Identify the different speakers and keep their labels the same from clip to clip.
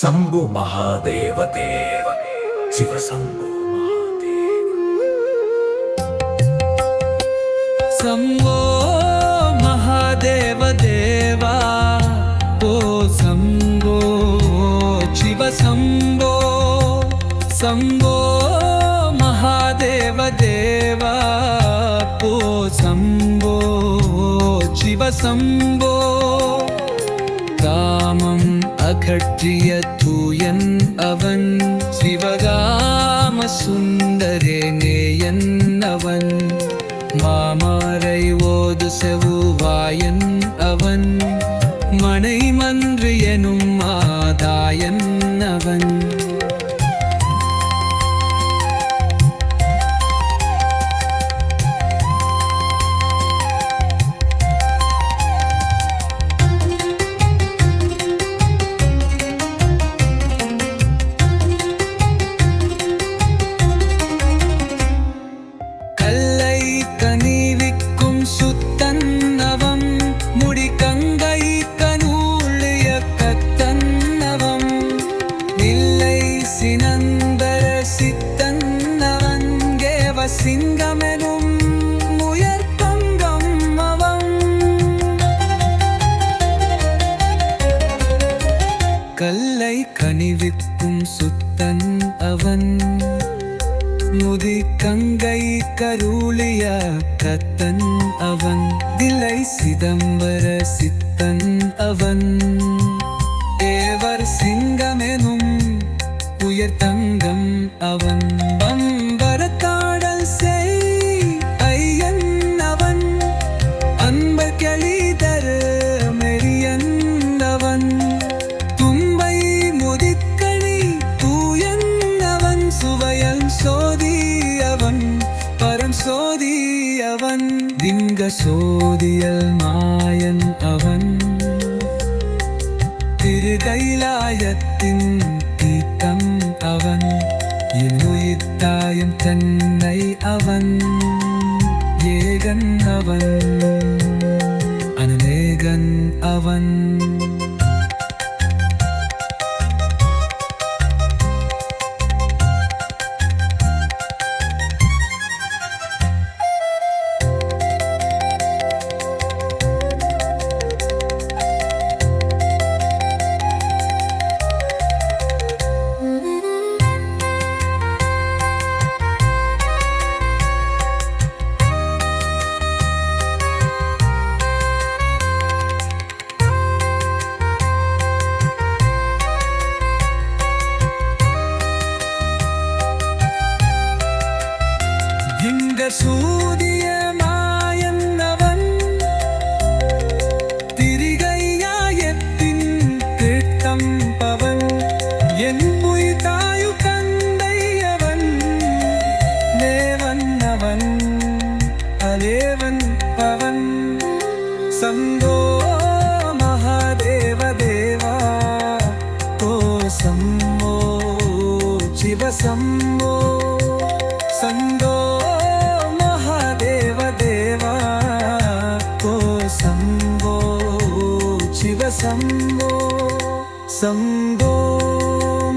Speaker 1: శంభు మహాదేవదేవ శివ
Speaker 2: శంభు మహాదేవ. శంభో మహాదేవదేవా ఓ శంభో శివ శంభో. శంభో మహాదేవదేవా ఓ శంభో శివ శంభో. రామం அகற்றிய தூயன் அவன் சிவகாம சுந்தரே நேயன் அவன். மாமாரை ஓது செவ்வாயன் அவன் மனை மன்று எனும் மாதாயன் அவன். கனிவிக்கும் சுத்தன் அவன். முதி கங்கை கருளிய கத்தன் அவன். திலை சிதம்பர சித்தன் அவன். ஏவர் சிங்கமெனும் உயர் தங்கம் அவன். திங்க சோதியல் மாயன் அவன். திரு கைலாயத்தின் தீட்டம் அவன். என் என்னுயிர்த்தாயம் தன்னை அவன். ஏகன் அவன் அனேகன் அவன். சூதிய மாயன் திரிகையாயத்தின் திட்டம் பவன். என் தாயு கந்தை தேவன் அவன் அலேவன் பவன். சந்தோ மகாதேவ தேவா शम्भो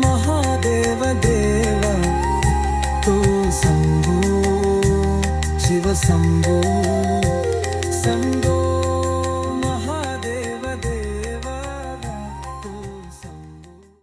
Speaker 2: महादेव देव तु शिव शम्भो